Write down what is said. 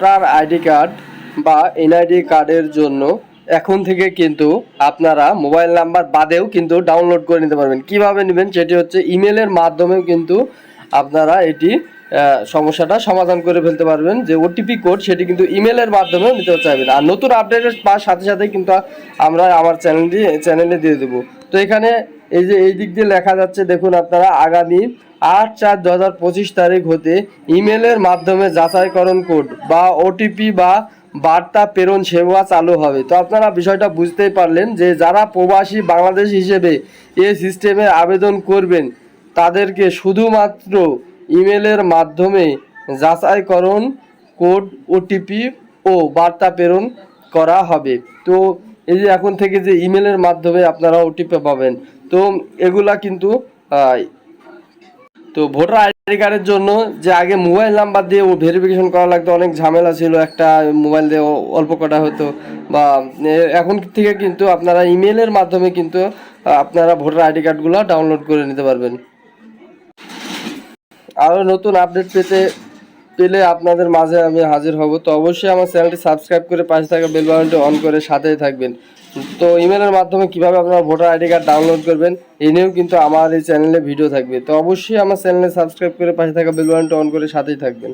Voter ID card বা NID কার্ডের জন্য এখন থেকে কিন্তু আপনারা মোবাইল নাম্বার বাদেও কিন্তু ডাউনলোড করে নিতে পারবেন। কীভাবে নেবেন সেটি হচ্ছে ইমেলের মাধ্যমেও কিন্তু আপনারা এটি সমস্যাটা সমাধান করে ফেলতে পারবেন। যে ওটিপি কোড সেটি কিন্তু ইমেলের মাধ্যমেও নিতে চাইবেন। আর নতুন আপডেটের পাওয়ার সাথে সাথে কিন্তু আমরা আমার চ্যানেলটি, চ্যানেলে দিয়ে দেবো। তো এখানে এই যে এই দিক দিয়ে লেখা যাচ্ছে, দেখুন আপনারা আগামী আট চার দু হাজার পঁচিশ তারিখ হতে ইমেলের মাধ্যমে যাচাইকরণ কোড বা ওটিপি বা বার্তা প্রেরণ সেবা চালু হবে। তো আপনারা বিষয়টা বুঝতেই পারলেন যে যারা প্রবাসী বাংলাদেশ হিসেবে এই সিস্টেমে আবেদন করবেন, তাদেরকে শুধুমাত্র ইমেলের মাধ্যমে যাচাইকরণ কোড ওটিপি ও বার্তা প্রেরণ করা হবে। তো এই যে এখন থেকে যে ইমেলের মাধ্যমে আপনারা ওটিপি পাবেন, তো এগুলা কিন্তু তো ভোটার আইডি কার্ডের জন্য যে আগে মোবাইল নাম্বার দিয়ে ও ভেরিফিকেশন করা লাগতো, অনেক ঝামেলা ছিল, একটা মোবাইল দিয়ে অল্প কটা হতো বা এখন থেকে কিন্তু আপনারা ইমেলের মাধ্যমে কিন্তু আপনারা ভোটার আইডি কার্ডগুলো ডাউনলোড করে নিতে পারবেন। আরও নতুন আপডেট পেতে, পেলে আপনাদের মাঝে আমি হাজির হব। তো অবশ্যই আমার চ্যানেলটি সাবস্ক্রাইব করে পাশে থাকা বেল বাটনটি অন করে সাথেই থাকবেন। তো ইমেলের মাধ্যমে কীভাবে আপনারা ভোটার আইডি কার্ড ডাউনলোড করবেন, এই নিয়েও কিন্তু আমার এই চ্যানেলে ভিডিও থাকবে। তো অবশ্যই আমার চ্যানেলে সাবস্ক্রাইব করে পাশে থাকা বেল বাটনটি অন করে সাথেই থাকবেন।